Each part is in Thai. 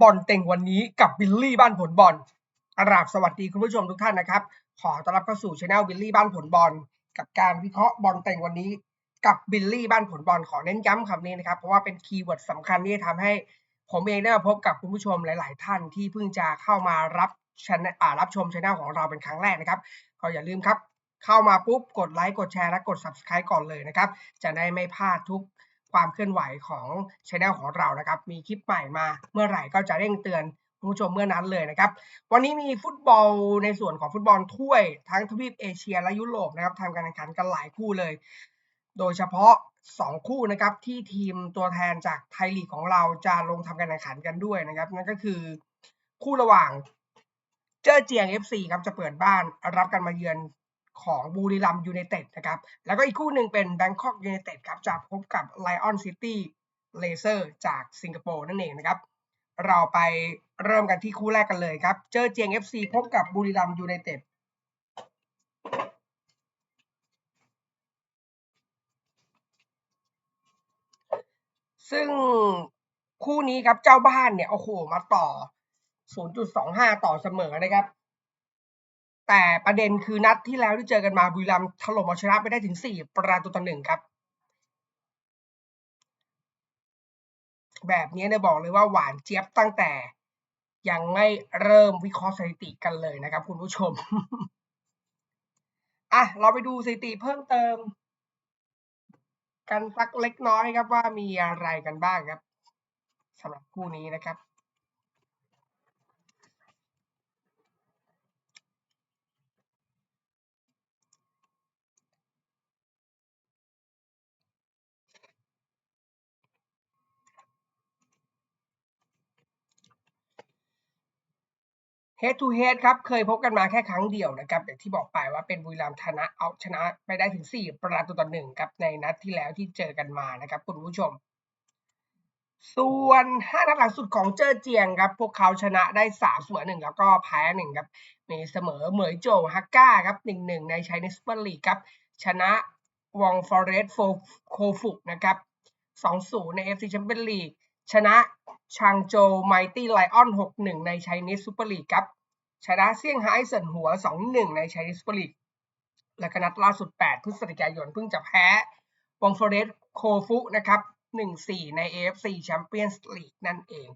บอลเต็งวันนี้กับบิลลี่บ้านผลบอลอาราบสวัสดีคุณผู้ชมทุกท่านนะครับ ขอต้อนรับเข้าสู่ช anel บิลลี่บ้านผลบอลกับการวิเคราะห์บอลเต็งวันนี้ กับบิลลี่บ้านผลบอลขอเน้นย้ำคำนี้นะครับ เพราะว่าเป็นคีย์เวิร์ดสำคัญที่จะทำให้ผมเองได้มาพบกับคุณผู้ชมหลาย ๆ ท่านที่เพิ่งจะเข้ามารับชนรับชมช anel ของเราเป็นครั้งแรกนะครับก็อย่าลืมครับ เข้ามาปุ๊บกดไลค์กดแชร์และกด subscribe ก่อนเลยนะครับ จะได้ไม่พลาดทุก ความเคลื่อนไหวของช anel ของเรานะครับ มีคลิปใหม่มาเมื่อไหร่ก็จะเร่งเตือนผู้ชมเมื่อนั้นเลยนะครับ วันนี้มีฟุตบอลในส่วนของฟุตบอลถ้วยทั้งทวีปเอเชียและยุโรปนะครับทำการแข่งขันกันหลายคู่เลย โดยเฉพาะ 2 คู่นะครับที่ทีมตัวแทนจากไทยลีกของเราจะลงทำการแข่งขันกันด้วยนะครับ นั่นก็คือคู่ระหว่างเจ้อเจียง FC ครับจะเปิดบ้านรับกันมาเยือน ของบุรีรัมยูไนเต็ดนะครับ แล้วก็อีกคู่หนึ่งเป็นแบงคอกยูไนเต็ดครับจะพบกับไลออนซิตี้เลเซอร์จากสิงคโปร์นั่นเองนะครับ เราไปเริ่มกันที่คู่แรกกันเลยครับ เจอเจียง FC พบกับบุรีรัมยูไนเต็ดซึ่งคู่นี้ครับเจ้าบ้านเนี่ย โอ้โห มาต่อ 0.25 ต่อเสมอนะครับ แต่ประเด็นคือนัดที่แล้วที่เจอกันมาบุรีรัมย์ถล่มเอาชนะไปได้ถึง 4 ประตูต่อหนึ่งครับ แบบนี้เนี่ยบอกเลยว่าหวานเจี๊ยบตั้งแต่ยังไม่เริ่มวิเคราะห์สถิติกันเลยนะครับ คุณผู้ชม อะ เราไปดูสถิติเพิ่มเติม กันสักเล็กน้อยครับว่ามีอะไรกันบ้างครับสำหรับคู่นี้นะครับ Head to Head ครับ เคยพบกันมาแค่ครั้งเดียวนะครับอย่างที่บอกไปว่าเป็นบุรีรัมย์ชนะเอาชนะไปได้ถึง 4 ประตูต่อหนึ่งครับในนัดที่แล้วที่เจอกันมานะครับคุณผู้ชม ส่วน5นัดหลังสุดของเจอเจียงครับ พวกเขาชนะได้3เสมอ1แล้วก็แพ้1ครับมีเสมอเหมยโจฮักก้าครับ1-1ในชัยนิสเปอร์ลีกครับ ชนะวองฟอเรสต์โคฟุกนะครับ2-0 ใน FC แชมเปี้ยนลีก ชนะชางโจไมตี้ไลออน6-1 ในชัยนิสซูเปอร์ลีกครับ ชนะเซี่ยงไฮ้เซินหัว 2-1 ในชัยนิสซูเปอร์ลีก และก็นัดล่าสุด 8 พฤศจิกายนเพิ่งจะแพ้วองฟอเรสโคฟุนะครับ 1-4 ใน AFC Champions League นั่นเอง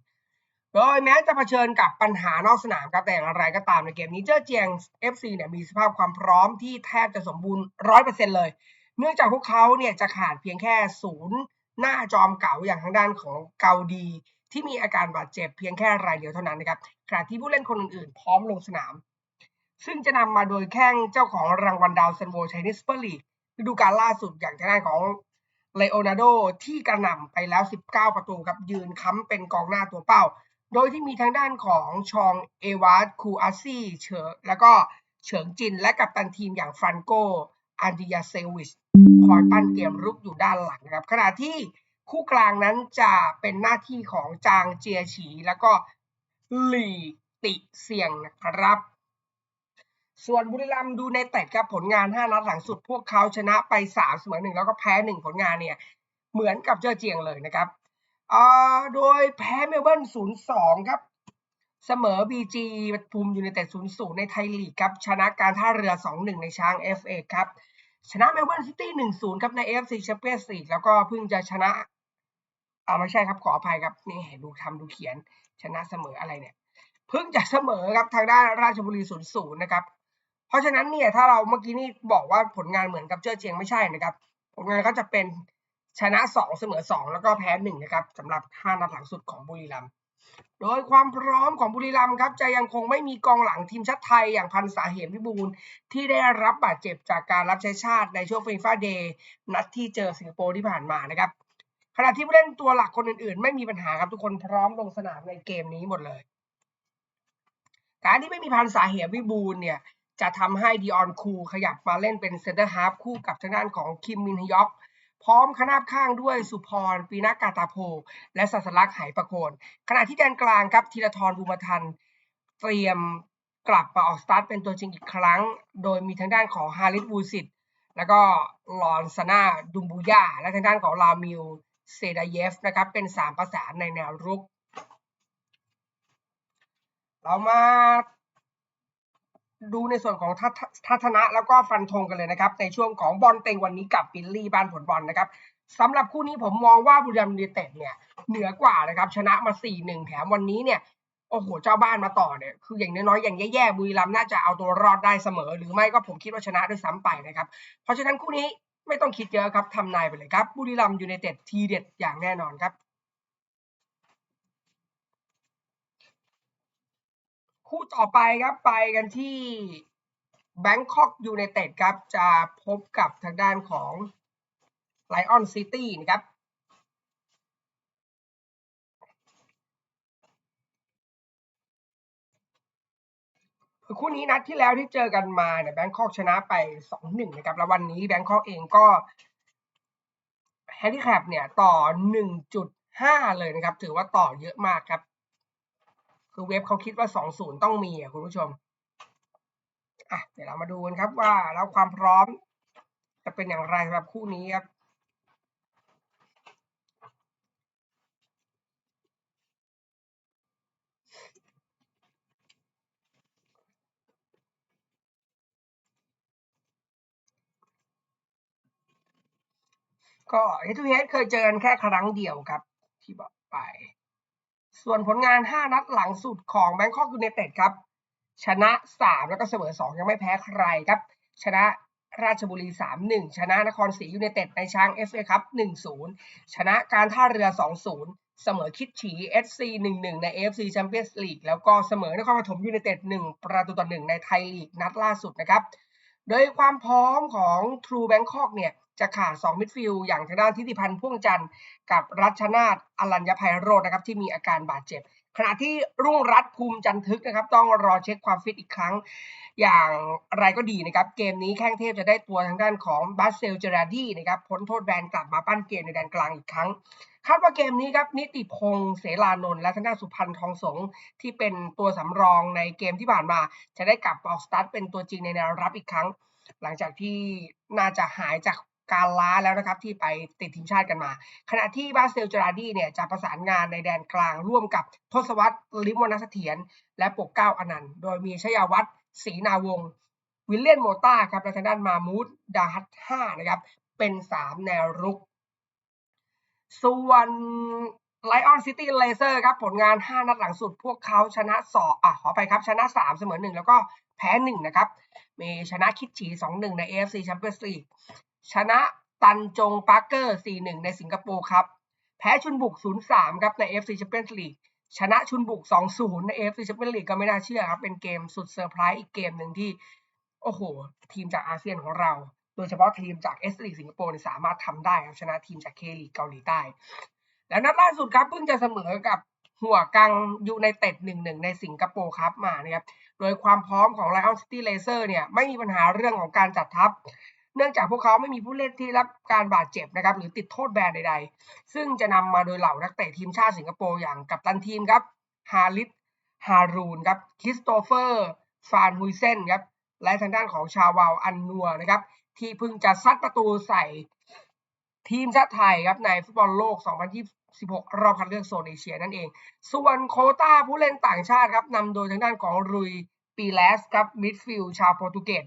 โดยแม้จะเผชิญกับปัญหานอกสนามครับแต่อย่างไรก็ตามในเกมนี้เจ้อเจียง FC เนี่ยมีสภาพความพร้อมที่แทบจะสมบูรณ์ 100%เลย เนื่องจากพวกเขาเนี่ยจะขาดเพียงแค่ศูนย์ หน้าจอมเก่าอย่างทางด้านของเกาดี ที่มีอาการบาดเจ็บเพียงแค่รายเดียวเท่านั้นนะครับขณะที่ผู้เล่นคนอื่นๆ พร้อมลงสนาม ซึ่งจะนำมาโดยแข้งเจ้าของรางวัลดาวซันโวชัยนิสเปอร์ลีกฤดูกาลล่าสุดอย่างทางด้านของเลโอนาร์โดที่กระหน่ำไปแล้ว 19 ประตูครับยืนค้ำเป็นกองหน้าตัวเป้า โดยที่มีทางด้านของชองเอวาร์ดคูอาซี่เฉิแล้วก็เฉิงจินและกัปตันทีมอย่างฟรานโกอันดิยาเซวิช อยปั้นเกมรุกอยู่ด้านหลังนะครับ ขณะที่คู่กลางนั้นจะเป็นหน้าที่ของจางเจียฉี แล้วก็หลี่ติเซียงนะครับ ส่วนบุรีรัมย์ดูในเต็ดครับผลงาน 5 นัดหลังสุดพวกเขาชนะไป 3 เสมอ1แล้วก็แพ้ 1 ผลงานเนี่ย เหมือนกับเจ้าเจียงเลยนะครับอ่าโดยแพ้เมลเบิร์น 0-2 ครับ เสมอ BG ปทุมยูไนเต็ด 0-0 ในไทยลีกครับ ชนะการท่าเรือ 2-1 ในช้าง FA ครับ ชนะเมลเบิร์นซิตี้1-0ครับใน AFC Champions League แล้วก็เพิ่งจะชนะเอาไม่ใช่ครับขออภัยครับนี่เห็นดูทำดูเขียนชนะเสมออะไรเนี่ยเพิ่งจะเสมอครับทางด้านราชบุรี0-0นย์ศูนย์นะครับเพราะฉะนั้นเนี่ยถ้าเราเมื่อกี้นี่บอกว่าผลงานเหมือนกับเจ้อเจียงไม่ใช่นะครับผลงานก็จะเป็นชนะ2เสมอ2แล้วก็แพ้1นะครับสำหรับ5นัดหลังสุดของบุรีรัมย์ โดยความพร้อมของบุรีรัมย์ครับจะยังคงไม่มีกองหลังทีมชาติไทยอย่างพันษาเหมวิบูลที่ได้รับบาดเจ็บจากการรับใช้ชาติในช่วงฟีฟ่าเดย์นัดที่เจอสิงคโปร์ที่ผ่านมานะครับขณะที่ผู้เล่นตัวหลักคนอื่นๆ ไม่มีปัญหาครับทุกคนพร้อมลงสนามในเกมนี้หมดเลย การที่ไม่มีพันษาเหมวิบูลเนี่ยจะทำให้ดิออนคูขยับมาเล่นเป็นเซนเตอร์ฮาฟคู่กับทางด้านของคิมมินฮยอก พร้อมขนาบข้างด้วยสุพรปีนากาตาโพ และสัสลักษ์ไหประโคน ขณะที่แดนกลางครับธีรทรบุมทัน เตรียมกลับมาออกสตาร์ทเป็นตัวจริงอีกครั้ง โดยมีทางด้านของฮาริสบูซิตแล้วก็ลอนซาน่าดุมบูย่าและทางด้านของลามิลเซดาเยฟนะครับเป็น 3 ประสานในแนวรุก เรามา ดูในส่วนของทัศนะแล้วก็ฟันธงกันเลยนะครับ ในช่วงของบอลเต็งวันนี้กับบิลลี่บ้านผลบอลนะครับสำหรับคู่นี้ผมมองว่าบุรีรัมย์ยูไนเต็ดเนี่ยเหนือกว่านะครับ ชนะมา4-1แถมวันนี้เนี่ยโอ้โหเจ้าบ้านมาต่อเนี่ยคืออย่างน้อยๆอย่างแย่ๆบุรีรัมย์น่าจะเอาตัวรอดได้เสมอ หรือไม่ก็ผมคิดว่าชนะด้วยซ้ำไปนะครับ เพราะฉะนั้นคู่นี้ไม่ต้องคิดเยอะครับทำนายไปเลยครับบุรีรัมย์ยูไนเต็ดทีเด็ดอย่างแน่นอนครับ คู่ต่อไปครับไปกันที่แบงคอกยูไนเต็ดครับ จะพบกับทางด้านของไลออนซิตี้นะครับคือคู่นี้นัดที่แล้วที่เจอกันมาเนี่ยแบงคอกชนะไป 2-1 นะครับ แล้ววันนี้แบงคอกเองก็แฮนดิแคปเนี่ยต่อ 1.5 เลยนะครับ ถือว่าต่อเยอะมากครับ คือเว็บเขาคิดว่า 2-0 ต้องมีอะคุณผู้ชมอะเดี๋ยวเรามาดูกันครับว่าแล้วความพร้อม จะเป็นอย่างไรสำหรับคู่นี้ครับก็เฮดทูเฮดเคยเจอกันแค่ครั้งเดียวครับ ที่บอกไป ส่วนผลงาน 5 นัดหลังสุดของแบงคอกยูไนเต็ดครับ ชนะ 3 แล้วก็เสมอ 2 ยังไม่แพ้ใครครับ ชนะราชบุรี 3-1 ชนะนครศรียูไนเต็ดในช้าง FA ครับ 1-0 ชนะการท่าเรือ 2-0 เสมอคิดฉี SC 1-1 ใน AFC Champions League แล้วก็เสมอนครปฐมยูไนเต็ด 1 ประตูต่อ 1 ในไทยลีกนัดล่าสุดนะครับ โดยความพร้อมของ True Bangkok เนี่ย จะขาด 2 มิดฟิลด์อย่างทางด้านทิติพันธ์พ่วงจันทร์กับรัชนาทอรัญญภัยโรจน์นะครับที่มีอาการบาดเจ็บ ขณะที่รุ่งรัตภูมิจันทึกนะครับ ต้องรอเช็คความฟิตอีกครั้ง อย่างไรก็ดีนะครับ เกมนี้แข้งเทพจะได้ตัวทางด้านของบาสเซลเจราดีนะครับพ้นโทษแบนกลับมาปั้นเกมในแดนกลางอีกครั้งคาดว่าเกมนี้ครับนิติพงษ์เสรานนท์และทางด้านสุพันธ์ทองสงที่เป็นตัวสำรองในเกมที่ผ่านมา จะได้กลับออกสตาร์ทเป็นตัวจริงในแนวรับอีกครั้ง หลังจากที่น่าจะหายจาก การล้าแล้วนะครับที่ไปติดทีมชาติกันมา ขณะที่บาเซลจราดีเนี่ยจะประสานงานในแดนกลางร่วมกับทศวรรษลิมวนัสเถียรและปกเก้าอนันต์ โดยมีชยาวัฒน์ศรีนาวงศ์วิลเลียนโมต้าครับและทางด้านมามูดดาฮัตห้านะครับเป็นสามแนวรุก ส่วนไลออนซิตี้เลเซอร์ครับผลงาน 5 นัดหลังสุด พวกเขาชนะสองอะขอไปครับชนะ 3 เสมอ 1 แล้วก็แพ้ 1 นะครับ มีชนะคิดฉี 2-1 ใน AFC Champions League ชนะตันจงปาร์เกอร์ 4-1 ในสิงคโปร์ครับ แพ้ชุนบุก 0-3 ครับใน FC Champions League ชนะชุนบุก 2-0 ใน FC Champions League ก็ไม่น่าเชื่อครับ เป็นเกมสุดเซอร์ไพรส์อีกเกมหนึ่งที่ โอ้โห ทีมจากอาเซียนของเรา โดยเฉพาะทีมจากเอสลีกสิงคโปร์สามารถทำได้ครับ ชนะทีมจากเคลีเกาหลีใต้ และนัดล่าสุดครับเพิ่งจะเสมอกับหัวกังยูไนเต็ด1-1ในสิงคโปร์ครับมานะครับ โดยความพร้อมของ Lion City Laser เนี่ยไม่มีปัญหาเรื่องของการจัดทัพ เนื่องจากพวกเขาไม่มีผู้เล่นที่รับการบาดเจ็บนะครับหรือติดโทษแบนใดๆ ซึ่งจะนำมาโดยเหล่านักเตะทีมชาติสิงคโปร์อย่างกัปตันทีมครับฮาริสฮารูนครับคริสโตเฟอร์ฟานฮุยเซนครับและทางด้านของชาวาวอันนัวนะครับ ที่เพิ่งจะซัดประตูใส่ทีมชาติไทยครับในฟุตบอลโลก 2026รอบคัดเลือกโซนเอเชียนั่นเอง ส่วนโคต้าผู้เล่นต่างชาติครับนำโดยทางด้านของรุยปีเลสครับมิดฟิลด์ชาวโปรตุเกส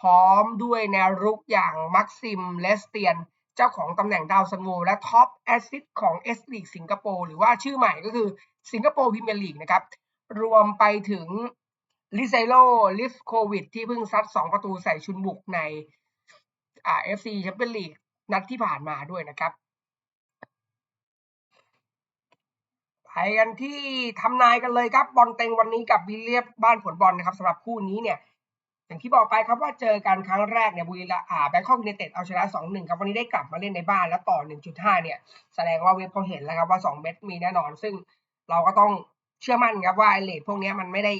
พร้อมด้วยแนวรุกอย่างมักซิมเลสเตียน เจ้าของตำแหน่งดาวซันโวและท็อปแอสซิสของเอสลีกสิงคโปร์หรือว่าชื่อใหม่ก็คือสิงคโปร์พรีเมียร์ลีกนะครับ รวมไปถึงลิเซโลลิฟโควิด ที่เพิ่งซัด 2 ประตูใส่ชุนบุกในอ่าเอฟซีแชมเปี้ยนลีกนัดที่ผ่านมาด้วยนะครับไปกันที่ทำนายกันเลยครับบอลเต็งวันนี้กับวิลเลียบบ้านผลบอลนะครับสำหรับคู่นี้เนี่ย อย่างที่บอกไปครับว่าเจอกันครั้งแรกเนี่ยบุรีรัมย์อ่าแบงคอกยูไนเต็ดเอาชนะ 2-1 ครับวันนี้ได้กลับมาเล่นในบ้านแล้วต่อ 1.5 เนี่ย แสดงว่าเว็บเขาเห็นแล้วครับว่า 2 เม็ดมีแน่นอน ซึ่งเราก็ต้องเชื่อมั่นครับว่าไอเลทพวกนี้มันไม่ได้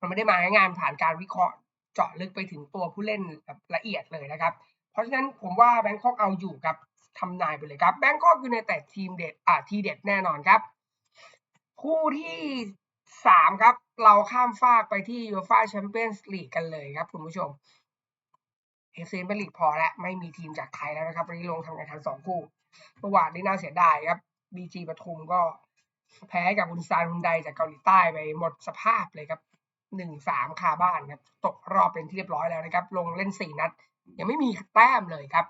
มันไม่ได้มาง่ายๆผ่านการวิเคราะห์เจาะลึกไปถึงตัวผู้เล่นแบบละเอียดเลยนะครับ เพราะฉะนั้นผมว่าแบงคอกเอาอยู่ครับทำนายไปเลยครับแบงคอกยูไนเต็ดทีมเด็ดอ่าทีเด็ดแน่นอนครับ คู่ที่ สามครับ เราข้ามฟากไปที่ยูฟ่าแชมเปี้ยนส์ลีกกันเลยครับคุณผู้ชมเอฟซีเป็นลีกพอแล้วไม่มีทีมจากไทยแล้วนะครับวันนี้ลงทำการแข่งขันสองคู่เมื่อวานนี้น่าเสียดายครับบีจีปทุมก็แพ้กับอุนซานฮุนไดจากเกาหลีใต้ไปหมดสภาพเลยครับหนึ่งสามคาบ้านครับตกรอบเป็นที่เรียบร้อยแล้วนะครับ ลงเล่นสี่นัด ยังไม่มีแต้มเลยครับ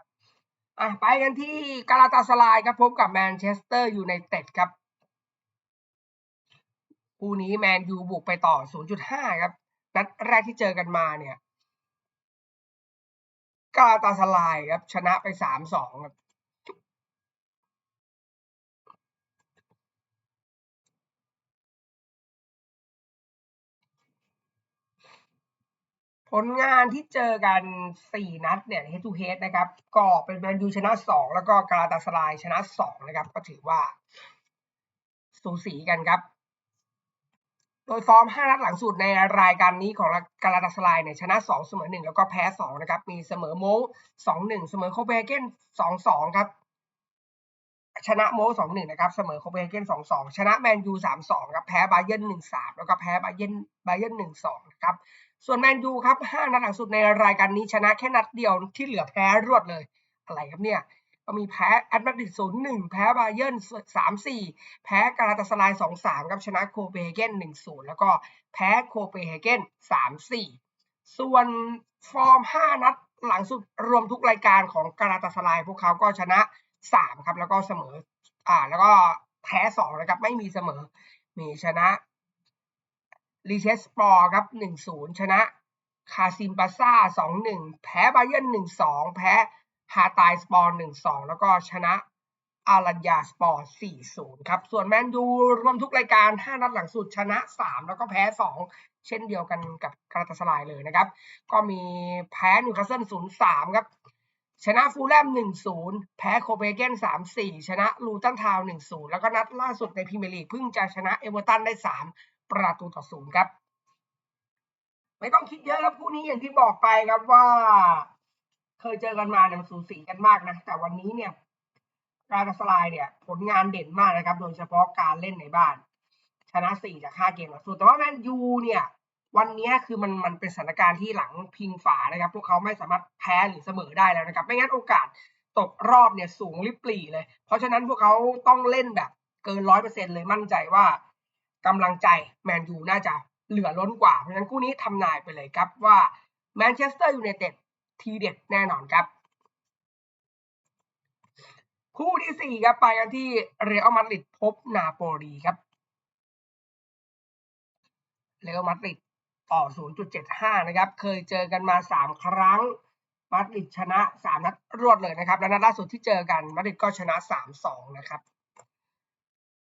อะไปกันที่กาลาตาสลายครับพบกับแมนเชสเตอร์ยูไนเต็ดครับ คู่นี้แมนยูบุกไปต่อ 0.5 ครับ นัดแรกที่เจอกันมาเนี่ย กาลาตาสลายครับ ชนะไป 3-2 ครับผลงานที่เจอกัน 4 นัดเนี่ย head to head นะครับ ก็เป็นแมนยูชนะ 2 แล้วก็กาลาตาสลายชนะ 2 นะครับ ก็ถือว่า สูสีกันครับ โดยฟอร์ม 5 นัดหลังสุดในรายการนี้ของกาลาตาสลายเนี่ยชนะ 2 เสมอ 1 แล้วก็แพ้ 2 นะครับ มีเสมอโม2-1 เสมอโคเปนเฮเกน 2-2 ครับ ชนะโม2-1 นะครับ เสมอโคเปนเฮเกน 2-2 ชนะแมนยู 3-2 ครับ แพ้บาเยิร์น 1-3 แล้วก็แพ้บาเยิร์นบาเยิร์น 1-2 นะครับ ส่วนแมนยูครับ 5 นัดหลังสุดในรายการนี้ชนะแค่นัดเดียวที่เหลือแพ้รวดเลย อะไรครับเนี่ย ก็มีแพ้แอตมาดริด0-1แพ้บาเยิร์น3-4แพ้กาลาตาสลาย2-3ครับชนะโคเปนเฮเกน1-0แล้วก็แพ้โคเปนเฮเกน3-4ส่วนฟอร์ม5นัดหลังสุดรวมทุกรายการของกาลาตาสลายพวกเขาก็ชนะ3ครับแล้วก็เสมออ่าแล้วก็แพ้2นะครับไม่มีเสมอ มีชนะรีเชสปอร์ครับ1-0ชนะคาซิมบาซ่า2-1แพ้บาเยิร์น1-2แพ้ ฮาตายสปอร์1-2แล้วก็ชนะอารัญญาสปอร์4-0ครับ ส่วนแมนยูรวมทุกรายการ5นัดหลังสุดชนะ3แล้วก็แพ้2เช่นเดียวกันกับกาลาตาสลายเลยนะครับ ก็มีแพ้นิวคาสเซิล0-3ครับชนะฟูลแลม1-0 แพ้โคเปนเฮเกน3-4 ชนะลูตันทาวน์1-0 แล้วก็นัดล่าสุดในพรีเมียร์ลีกเพิ่งจะชนะเอเวอร์ตันได้ 3 ประตูต่อ 0 ครับ ไม่ต้องคิดเยอะครับคู่นี้อย่างที่บอกไปครับว่า เคยเจอกันมาเนี่ยมันสูสีกันมากนะแต่วันนี้เนี่ยกาตาสลายเนี่ยผลงานเด่นมากนะครับ โดยเฉพาะการเล่นในบ้าน ชนะ4จาก5เกมหลังสุดแต่ว่าแมนยูเนี่ย วันนี้คือมันมันเป็นสถานการณ์ที่หลังพิงฝานะครับ พวกเขาไม่สามารถแพ้หรือเสมอได้แล้วนะครับ ไม่งั้นโอกาสตกรอบเนี่ยสูงริบปรีเลย เพราะฉะนั้นพวกเขาต้องเล่นแบบเกินร้อยเปอร์เซ็นเลยมั่นใจว่ากำลังใจแมนยูน่าจะเหลือล้นกว่า เพราะฉะนั้นคู่นี้ทำนายไปเลยครับว่าแมนเชสเตอร์ยูไนเต็ด ทีเด็ดแน่นอนครับ คู่ที่สี่ครับ ไปกันที่เรอัลมาดริดพบนาโปลีครับเรอัลมาดริดต่อ 0.75 นะครับ เคยเจอกันมา 3 ครั้งมาดริดชนะ 3 นัดรวดเลยนะครับ และนัดล่าสุดที่เจอกันมาดริดก็ชนะ 3-2 นะครับ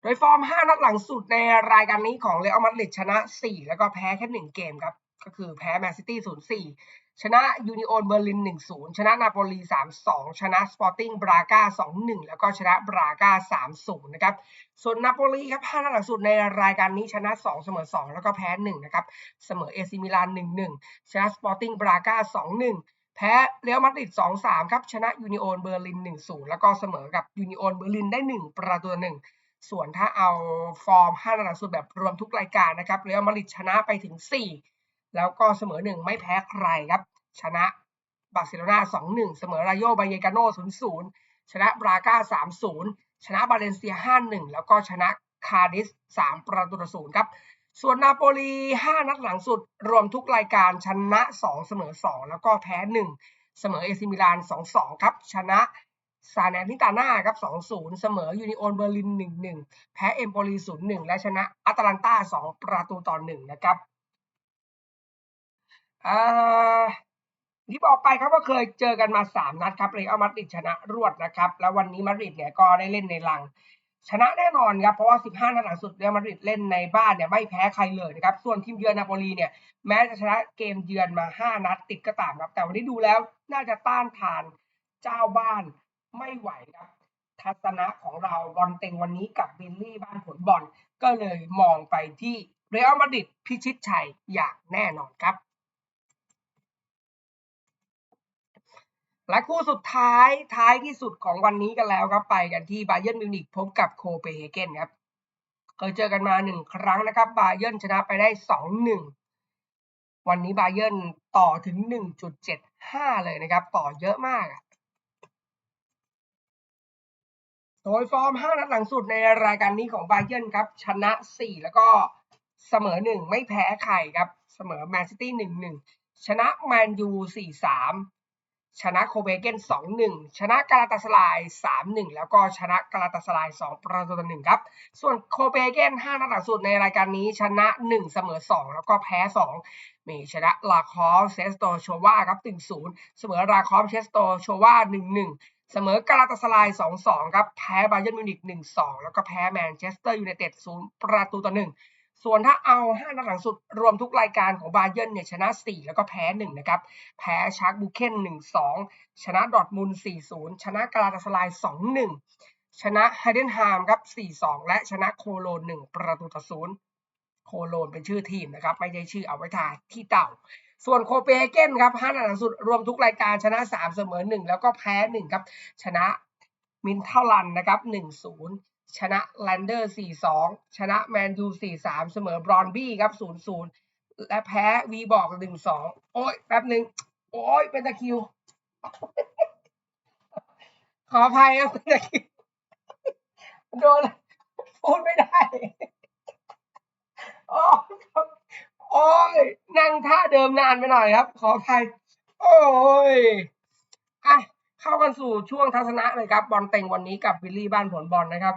โดยฟอร์ม 5 นัดหลังสุดในรายการนี้ของเรอัลมาดริดชนะ 4 แล้วก็แพ้แค่ 1 เกมครับ ก็คือแพ้แมนซิตี้ 0-4 ชนะยูนิโอนเบอร์ลิน 1-0 ชนะนาโปลี 3-2 ชนะสปอร์ติ้งบราก้า 2-1 แล้วก็ชนะบราก้า 3-0 นะครับ ส่วนนาโปลีครับ5นัดหลังสุดในรายการนี้ชนะ 2 เสมอ 2 แล้วก็แพ้ 1 นะครับ เสมอเอซิมิลาน 1-1 ชนะสปอร์ติ้งบราก้า 2-1 แพ้เรอัลมาดริด 2-3 ครับ ชนะยูนิโอนเบอร์ลิน 1-0 แล้วก็เสมอกับยูนิโอนเบอร์ลินได้ 1 ประตูหนึ่งส่วนถ้าเอาฟอร์ม5นัดหลังสุดแบบรวมทุกรายการนะครับเรอัลมาดริดชนะไปถึง 4 แล้วก็เสมอ1ไม่แพ้ใครครับ ชนะบาร์เซโลนา2-1 เสมอรายโยบาเยกาโน0-0 ชนะบราก้า3-0 ชนะบาเลนเซีย 5-1 แล้วก็ชนะคาดิส3ประตูต่อ0ครับ ส่วนนาโปลี 5 นัดหลังสุด รวมทุกรายการชนะ 2 เสมอ 2 แล้วก็แพ้ 1 เสมอเอซิมิลาน 2-2 ครับ ชนะซาเนนิตาน่าครับ 2-0 เสมอยูนิโอนเบอร์ลิน 1-1 แพ้เอมโปลี 0-1 และชนะอัตแลนตา 2 ประตูต่อ 1 นะครับ อ่าที่บอกไปครับว่าเคยเจอกันมา 3 นัดครับเรอัลมาดริดชนะรวดนะครับ แล้ววันนี้มาดริดเนี่ยก็ได้เล่นในลัง ชนะแน่นอนครับ เพราะว่า 15 นัดหลังสุดเรอัลมาดริดเล่นในบ้านเนี่ยไม่แพ้ใครเลยนะครับ ส่วนทีมเยือนนาโปลีเนี่ยแม้จะชนะเกมเยือนมา 5 นัดติดก็ตามครับ แต่วันนี้ดูแล้วน่าจะต้านทานเจ้าบ้านไม่ไหวครับ ทัศนะของเราบอลเต็งวันนี้กับบิลลี่บ้านผลบอลก็เลยมองไปที่เรอัลมาดริดพิชิตชัยอย่างแน่นอนครับ และคู่สุดท้ายท้ายที่สุดของวันนี้กันแล้วครับ ไปกันที่บาเยิร์นมิวนิกพบกับโคเปนเฮเกนครับเคยเจอกันมาหนึ่งครั้งนะครับบาเยิร์นชนะไปได้สองหนึ่งวันนี้บาเยิร์นต่อถึงหนึ่งจุดเจ็ดห้าเลยนะครับ ต่อเยอะมากโดยฟอร์ม5นัดหลังสุดในรายการนี้ของบาเยิร์นครับ ชนะ4แล้วก็เสมอ1ไม่แพ้ใครครับ เสมอแมนซิตี้1-1ชนะแมนยู4-3 ชนะโคเปนเฮเกน2-1 ชนะกาลาตาสลาย 3-1 แล้วก็ชนะกาลาตาสลาย 2 ประตูต่อ1ครับ ส่วนโคเปนเฮเกน5นัดหลังสุดในรายการนี้ชนะ 1 เสมอ 2 แล้วก็แพ้ 2 มีชนะลาคอฟเซสโตโชวาครับ 1-0 เสมอราคอฟเชสโตโชวา 1-1เสมอกาลาตาสลาย 2-2 ครับ แพ้บาเยิร์นมิวนิก1-2 แล้วก็แพ้แมนเชสเตอร์ยูไนเต็ด 0 ประตูต่อ 1 ส่วนถ้าเอา5นัดหลังสุดรวมทุกรายการของบาเยิร์นเนี่ยชนะ 4 แล้วก็แพ้ 1 นะครับ แพ้ชาร์กบูเคน1-2 ชนะดอทมุน4-0 ชนะกาลาตาสลาย 2-1 ชนะไฮเดนฮามครับ 4-2 และชนะโคโลน 1 ประตูต่อ0โคโลนเป็นชื่อทีมนะครับ ไม่ใช่ชื่อเอาไว้ทาที่เต่า ส่วนโคเปนเฮเกนครับ5นัดหลังสุดรวมทุกรายการชนะ 3 เสมอ 1 แล้วก็แพ้ 1 ครับ ชนะมินเทาลันนะครับ 1-0 ชนะแลนเดอร์ 4-2 ชนะแมนยู 4-3 เสมอบรอนบี้ครับ 0-0 และแพ้วีบอก 1-2 โอ้ยแป๊บหนึ่งโอ้ยเป็นตะคิว ขออภัยครับเป็นตะคิว โดนพูดไม่ได้ โอ้ครับโอ้ยนั่งท่าเดิมนานไปหน่อยครับ ขออภัย โอ้ยอะเข้ากันสู่ช่วงทัศนะเลยครับ บอลเต็งวันนี้กับวิลลี่บ้านผลบอลนะครับ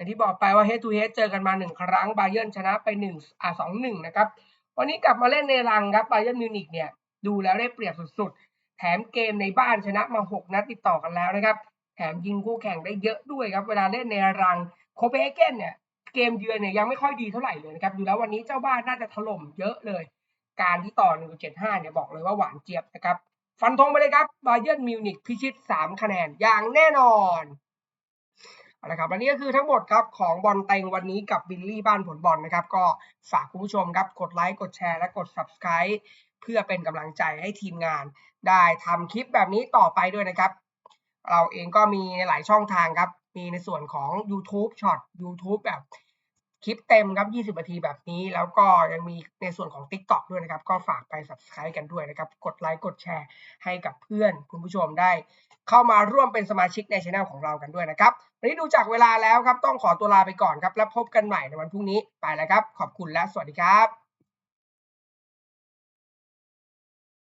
างที่บอกไปว่า head to head เจอกันมาหนึ่งครั้งบาเยิร์นชนะไปหนึ่งอ่าสองหนึ่งนะครับ วันนี้กลับมาเล่นในรังครับบาเยิร์นมิวนิกเนี่ยดูแล้วได้เปรียบสุดๆ แถมเกมในบ้านชนะมาหกนัดติดต่อกันแล้วนะครับ แถมยิงคู่แข่งได้เยอะด้วยครับ เวลาเล่นในรังโคเปนเฮเกนเนี่ยเกมเยือนเนี่ยยังไม่ค่อยดีเท่าไหร่เลยนะครับ ดูแล้ววันนี้เจ้าบ้านน่าจะถล่มเยอะเลย การที่ต่อ 1.75 เนี่ยบอกเลยว่าหวานเจี๊ยบนะครับ ฟันธงไปเลยครับบาเยิร์นมิวนิกพิชิต 3 คะแนนอย่างแน่นอน เอาละครับและนี่ก็คือทั้งหมดครับของบอลเต็งวันนี้กับบิลลี่บ้านผลบอลนะครับ ก็ฝากคุณผู้ชมครับกดไลค์กดแชร์และกด subscribe เพื่อเป็นกำลังใจให้ทีมงาน ได้ทำคลิปแบบนี้ต่อไปด้วยนะครับ เราเองก็มีในหลายช่องทางครับ มีในส่วนของ YouTube ช็อต YouTube แบบคลิปเต็มครับ 20 นาทีแบบนี้ แล้วก็ยังมีในส่วนของ TikTok ด้วยนะครับ ก็ฝากไป subscribe กันด้วยนะครับ กดไลค์กดแชร์ให้กับเพื่อน คุณผู้ชมได้ เข้ามาร่วมเป็นสมาชิกในช anel ของเรากันด้วยนะครับ วันนี้ดูจากเวลาแล้วครับต้องขอตัวลาไปก่อนครับ แล้วพบกันใหม่ในวันพรุ่งนี้ไปแล้วครับ ขอบคุณและสวัสดีครับ